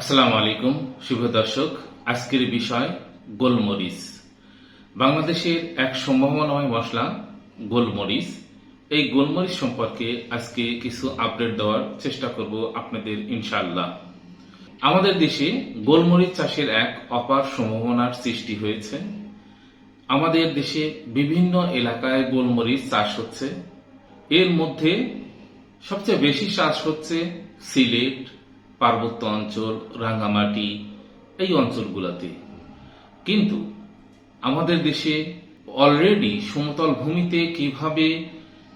আসসালামু আলাইকুম, শুভ দর্শক। আজকের বিষয় গোলমরিচ। বাংলাদেশের এক সম্ভাবনাময় মশলা, গোলমরিচ। এই গোলমরিচ সম্পর্কে আজকে কিছু আপডেট দেওয়ার চেষ্টা করব আপনাদের ইনশাল্লাহ আমাদের দেশে গোলমরিচ চাষের এক অপার সম্ভাবনার সৃষ্টি হয়েছে। আমাদের দেশে বিভিন্ন এলাকায় গোলমরিচ চাষ হচ্ছে। এর মধ্যে সবচেয়ে বেশি চাষ হচ্ছে সিলেট পার্বত্য অঞ্চল রাঙ্গামাটি এই অঞ্চলগুলোতে। কিন্তু আমাদের দেশে অলরেডি সমতল ভূমিতে কীভাবে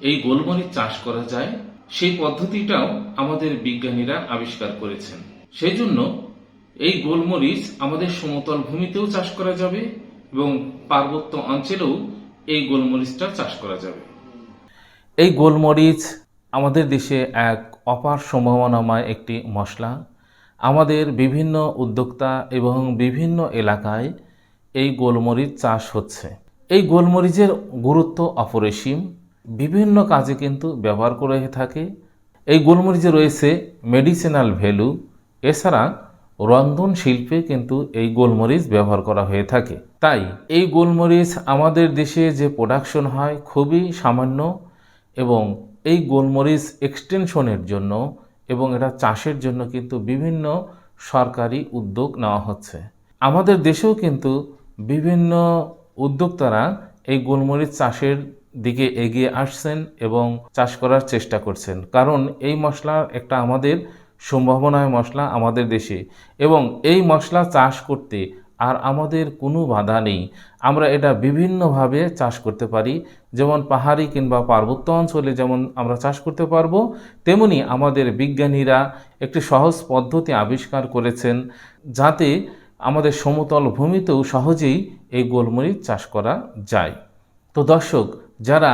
এই গোলমরিচ চাষ করা যায়, সেই পদ্ধতিটাও আমাদের বিজ্ঞানীরা আবিষ্কার করেছেন। সেই জন্য এই গোলমরিচ আমাদের সমতল ভূমিতেও চাষ করা যাবে এবং পার্বত্য অঞ্চলেও এই গোলমরিচটা চাষ করা যাবে। এই গোলমরিচ আমাদের দেশে এক অপার সম্ভাবনাময় একটি মশলা। আমাদের বিভিন্ন উদ্যোক্তা এবং বিভিন্ন এলাকায় এই গোলমরিচ চাষ হচ্ছে। এই গোলমরিচের গুরুত্ব অপরিসীম। বিভিন্ন কাজে কিন্তু ব্যবহার করে থাকে। এই গোলমরিচে রয়েছে মেডিসিনাল ভ্যালু। এছাড়া রন্ধন শিল্পে কিন্তু এই গোলমরিচ ব্যবহার করা হয়ে থাকে। তাই এই গোলমরিচ আমাদের দেশে যে প্রোডাকশন হয় খুবই সামান্য এবং এই গোলমরিচ এক্সটেনশনের জন্য এবং এটা চাষের জন্য কিন্তু বিভিন্ন সরকারি উদ্যোগ নেওয়া হচ্ছে। আমাদের দেশেও কিন্তু বিভিন্ন উদ্যোক্তারা এই গোলমরিচ চাষের দিকে এগিয়ে আসছেন এবং চাষ করার চেষ্টা করছেন। কারণ এই মশলার একটা আমাদের সম্ভাবনায় মশলা আমাদের দেশে এবং এই মশলা চাষ করতে আর আমাদের কোনো বাধা নেই। আমরা এটা বিভিন্নভাবে চাষ করতে পারি যেমন পাহাড়ি কিংবা পার্বত্য অঞ্চলে যেমন আমরা চাষ করতে পারব, তেমনি আমাদের বিজ্ঞানীরা একটি সহজ পদ্ধতি আবিষ্কার করেছেন যাতে আমাদের সমতল ভূমিতেও সহজেই এই গোলমরিচ চাষ করা যায়। তো দর্শক, যারা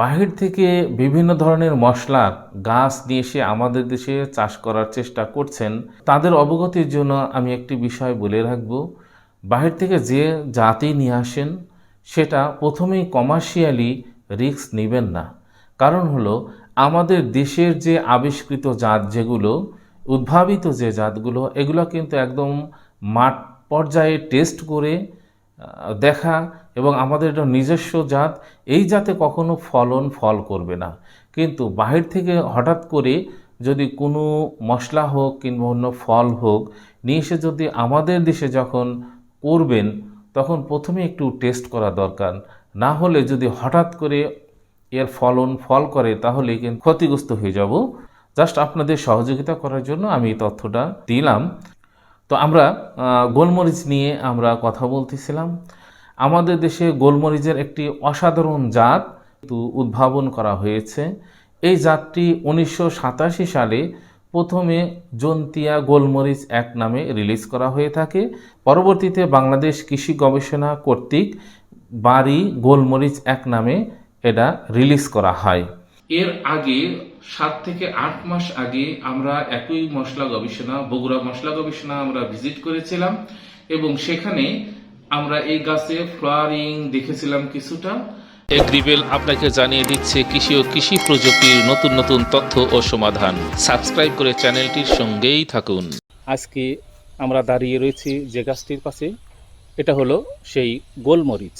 বাহির থেকে বিভিন্ন ধরনের মশলার গাছ নিয়ে এসে আমাদের দেশে চাষ করার চেষ্টা করছেন, তাদের অবগতির জন্য আমি একটি বিষয় বলে রাখব। বাহির থেকে যে জাতি নিয়ে আসেন সেটা প্রথমেই কমার্শিয়ালি রিস্ক নেবেন না। কারণ হলো, আমাদের দেশের যে আবিষ্কৃত জাত যেগুলো, উদ্ভাবিত যে জাতগুলো, এগুলো কিন্তু একদম মাঠ পর্যায়ে টেস্ট করে দেখা এবং আমাদের এটা নিজস্ব জাত, এই জাতে কখনো ফলন ফল করবে না। কিন্তু বাহির থেকে হঠাৎ করে যদি কোনো মশলা হোক কিংবা অন্য ফল হোক, নিয়ে এসে যদি আমাদের দেশে যখন করবেন তখন প্রথমে একটু টেস্ট করা দরকার। না হলে যদি হঠাৎ করে এর ফলন ফল করে তাহলে কিন্তু ক্ষতিগ্রস্ত হয়ে যাব। জাস্ট আপনাদের সহযোগিতা করার জন্য আমি এই তথ্যটা দিলাম। তো আমরা গোলমরিচ নিয়ে আমরা কথা বলতেছিলাম। আমাদের দেশে গোলমরিচের একটি অসাধারণ জাত উদ্ভাবন করা হয়েছে। এই জাতটি উনিশশো সাতাশি সালে প্রথমে জন্তিয়া গোলমরিচ এক নামে রিলিজ করা হয়ে থাকে। পরবর্তীতে বাংলাদেশ কৃষি গবেষণা কর্তৃক বাড়ি গোলমরিচ এক নামে এটা রিলিজ করা হয়। এর আগে সাত থেকে আট মাস আগে আমরা একই মশলা গবেষণা, বগুড়া মশলা গবেষণা আমরা ভিজিট করেছিলাম এবং সেখানে আমরা এই গাছে ফ্লাওয়ারিং দেখেছিলাম কিছুটা। এগ্রিবেল আপনাকে জানিয়ে দিচ্ছে কৃষি ও কৃষি প্রযুক্তির নতুন নতুন তথ্য ও সমাধান। সাবস্ক্রাইব করে চ্যানেলটির সঙ্গেই থাকুন। আজকে আমরা দাঁড়িয়ে রয়েছি যে গাছটির পাশে। এটা হলো সেই গোলমরিচ,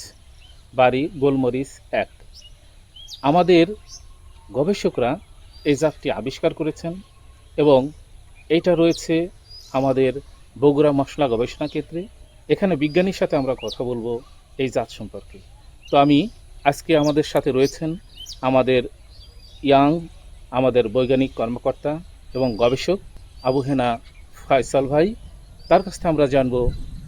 বাড়ি গোলমরিচ এক। আমাদের গবেষকরা এই জাতটি আবিষ্কার করেছেন এবং এটা রয়েছে আমাদের বগুড়া মশলা গবেষণা ক্ষেত্রে এখানে বিজ্ঞানীর সাথে আমরা কথা বলব এই জাত সম্পর্কে। তো আমি আজকে আমাদের সাথে রয়েছেন আমাদের ইয়াং, আমাদের বৈজ্ঞানিক কর্মকর্তা এবং গবেষক আবু হেনা ফয়সাল ভাই। তার কাছ থেকে আমরা জানব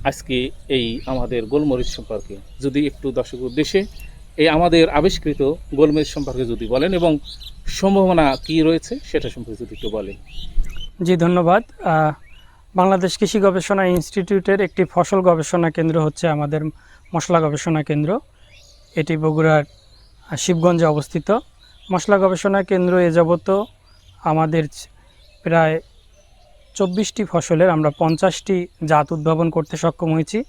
আজকে এই আমাদের গোলমরিচ সম্পর্কে। যদি একটু দর্শক উদ্দেশ্যে এই আমাদের আবিষ্কৃত গোলমরিচ সম্পর্কে যদি বলেন এবং সম্ভাবনা কি রয়েছে সেটা সম্পর্কে যদি একটু বলেন। জি, ধন্যবাদ। বাংলাদেশ কৃষি গবেষণা ইনস্টিটিউটের একটি ফসল গবেষণা কেন্দ্র হচ্ছে আমাদের মশলা গবেষণা কেন্দ্র। এটি বগুড়ার শিবগঞ্জে অবস্থিত। মশলা গবেষণা কেন্দ্র এ যাবত আমাদের প্রায় চব্বিশটি ফসলের আমরা পঞ্চাশটি জাত উদ্ভাবন করতে সক্ষম হয়েছি।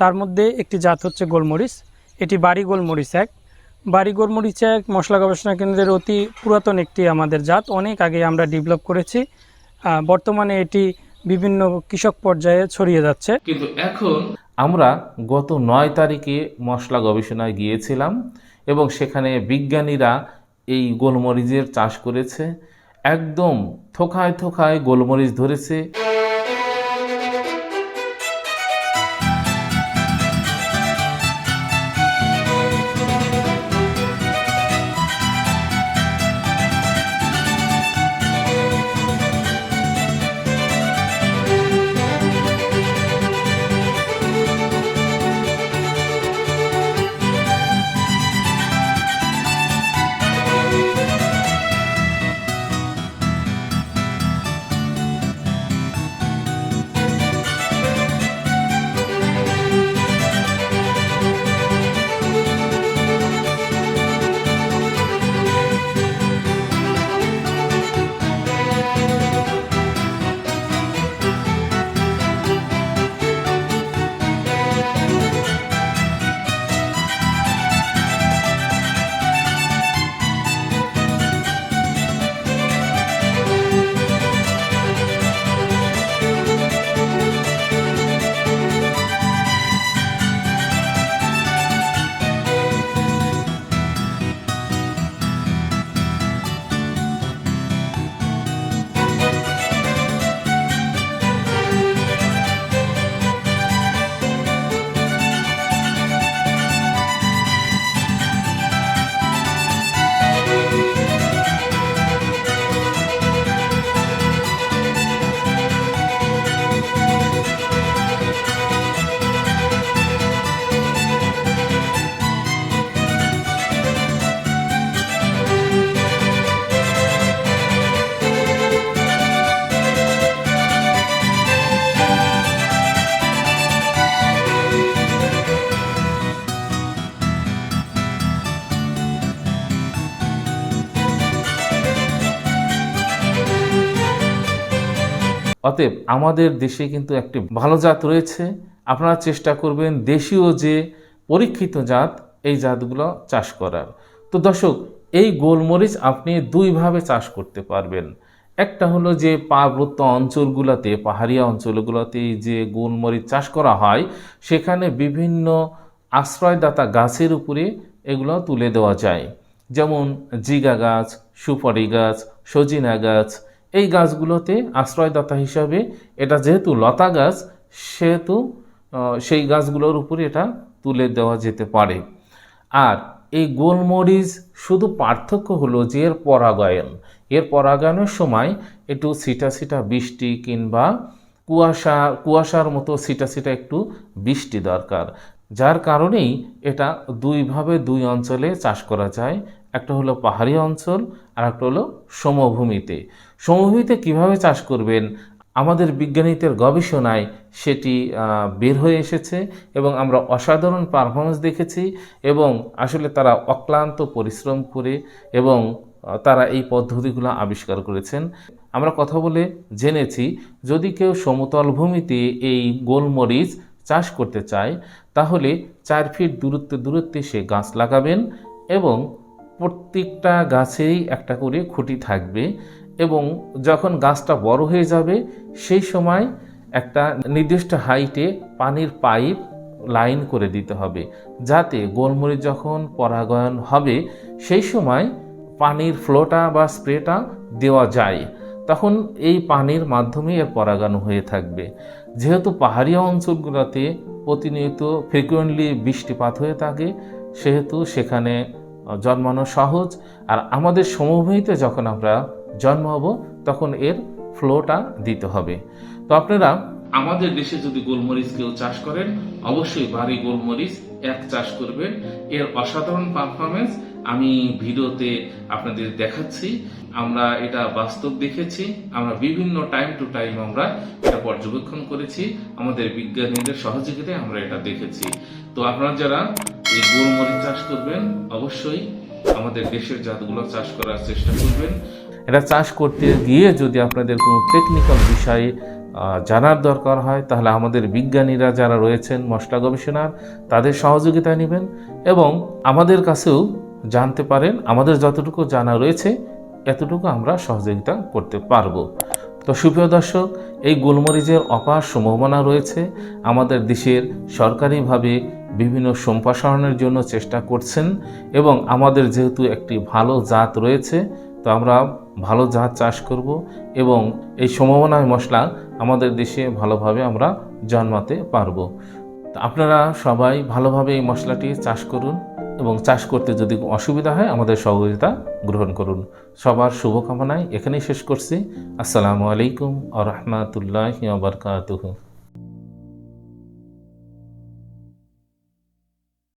তার মধ্যে একটি জাত হচ্ছে গোলমরিচ। এটি বাড়ি গোলমরিচ এক। বাড়ি গোলমরিচ এক মশলা গবেষণা কেন্দ্রের অতি পুরাতন একটি আমাদের জাত। অনেক আগে আমরা ডেভেলপ করেছি। বর্তমানে এটি বিভিন্ন কৃষক পর্যায়ে ছড়িয়ে যাচ্ছে। কিন্তু এখন আমরা গত নয় তারিখে মশলা গবেষণায় গিয়েছিলাম এবং সেখানে বিজ্ঞানীরা এই গোলমরিচের চাষ করেছে। একদম থোকায় থোকায় গোলমরিচ ধরেছে। অতএব আমাদের দেশে কিন্তু একটি ভালো জাত রয়েছে। আপনারা চেষ্টা করবেন দেশীয় যে পরীক্ষিত জাত, এই জাতগুলো চাষ করার। তো দর্শক, এই গোলমরিচ আপনি দুইভাবে চাষ করতে পারবেন। একটা হলো যে পার্বত্য অঞ্চলগুলোতে, পাহাড়িয়া অঞ্চলগুলোতে যে গোলমরিচ চাষ করা হয়, সেখানে বিভিন্ন আশ্রয়দাতা গাছের উপরে এগুলো তুলে দেওয়া যায়। যেমন জিগা গাছ, সুপারি গাছ, সজিনা গাছ এই গাছগুলোতে আশ্রয়দাতা হিসাবে এটা যেহেতু লতা গাছ, সেহেতু সেই গাছগুলোর উপরে এটা তুলে দেওয়া যেতে পারে। আর এই গোলমরিচ শুধু পার্থক্য হলো যে এর পরাগায়ন। এর পরাগায়নের সময় একটু সিটা সিটা বৃষ্টি কিংবা কুয়াশা, কুয়াশার মতো সিটা সিটা একটু বৃষ্টি দরকার। যার কারণেই এটা দুইভাবে দুই অঞ্চলে চাষ করা যায়। একটা হলো পাহাড়ি অঞ্চল আর একটা হলো সমভূমিতে। সমভূমিতে কীভাবে চাষ করবেন? আমাদের বিজ্ঞানীদের গবেষণায় সেটি বের হয়ে এসেছে এবং আমরা অসাধারণ পারফরমেন্স দেখেছি এবং আসলে তারা অক্লান্ত পরিশ্রম করে এবং তারা এই পদ্ধতিগুলো আবিষ্কার করেছেন। আমরা কথা বলে জেনেছি, যদি কেউ সমতল ভূমিতে এই গোলমরিচ চাষ করতে চায়, তাহলে চার ফিট দূরত্বে দূরত্বে সে গাছ লাগাবেন এবং প্রত্যেকটা গাছেই একটা করে খুঁটি থাকবে এবং যখন গাছটা বড় হয়ে যাবে, সেই সময় একটা নির্দিষ্ট হাইটে পানির পাইপ লাইন করে দিতে হবে। যাতে গোলমরিচ যখন পরাগায়ন হবে, সেই সময় পানির ফ্লোটা বা স্প্রেটা দেওয়া যায়। তখন এই পানির মাধ্যমে এর পরাগায়ন হয়ে থাকবে। যেহেতু পাহাড়িয়া অঞ্চলগুলোতে প্রতিনিয়ত ফ্রিকুয়েন্টলি বৃষ্টিপাত হয়ে থাকে, সেহেতু সেখানে জন্মানো সহজ, আর আমাদের সমভূমিতে যখন আমরা জন্মাবো তখন এর ফ্লোটা দিতে হবে। তো আপনারা আমাদের দেশে যদি গোলমরিচ কেউ চাষ করেন, অবশ্যই বাড়ি গোলমরিচ এক চাষ করবেন। এর অসাধারণ পারফরমেন্স আমি ভিডিওতে আপনাদের দেখাচ্ছি। আমরা এটা বাস্তব দেখেছি। আমরা বিভিন্ন টাইম টু টাইম আমরা এটা পর্যবেক্ষণ করেছি। আমাদের বিজ্ঞানীদের সহযোগিতায় আমরা এটা দেখেছি। তো আপনারা যারা এই গোলমরিচ চাষ করবেন, অবশ্যই আমাদের দেশের জাতগুলো চাষ করার চেষ্টা করবেন। এটা চাষ করতে গিয়ে যদি আপনাদের কোনো টেকনিক্যাল বিষয়ে জানার দরকার হয়, তাহলে আমাদের বিজ্ঞানীরা যারা রয়েছেন, মশলা গবেষণার, তাদের সহযোগিতা নেবেন এবং আমাদের কাছেও জানতে পারেন, আমাদের যতটুকু জানা রয়েছে, এতটুকু আমরা সহযোগিতা করতে পারব। তো সুপ্রিয় দর্শক, এই গোলমরিচের অপার সম্ভাবনা রয়েছে। আমাদের দেশের সরকারিভাবে বিভিন্ন সম্প্রসারণের জন্য চেষ্টা করছেন এবং আমাদের যেহেতু একটি ভালো জাত রয়েছে, তো আমরা ভালো জাত চাষ করব এবং এই সম্ভাবনায় মশলা আমাদের দেশে ভালোভাবে আমরা জন্মাতে পারব। আপনারা সবাই ভালোভাবে এই মশলাটি চাষ করুন এবং চাষ করতে যদি অসুবিধা হয় আমাদের সহযোগিতা গ্রহণ করুন। সবার শুভকামনায় এখানেই শেষ করছি। আসসালামু আলাইকুম আ রহমতুল্লাহ বারকাতুহু।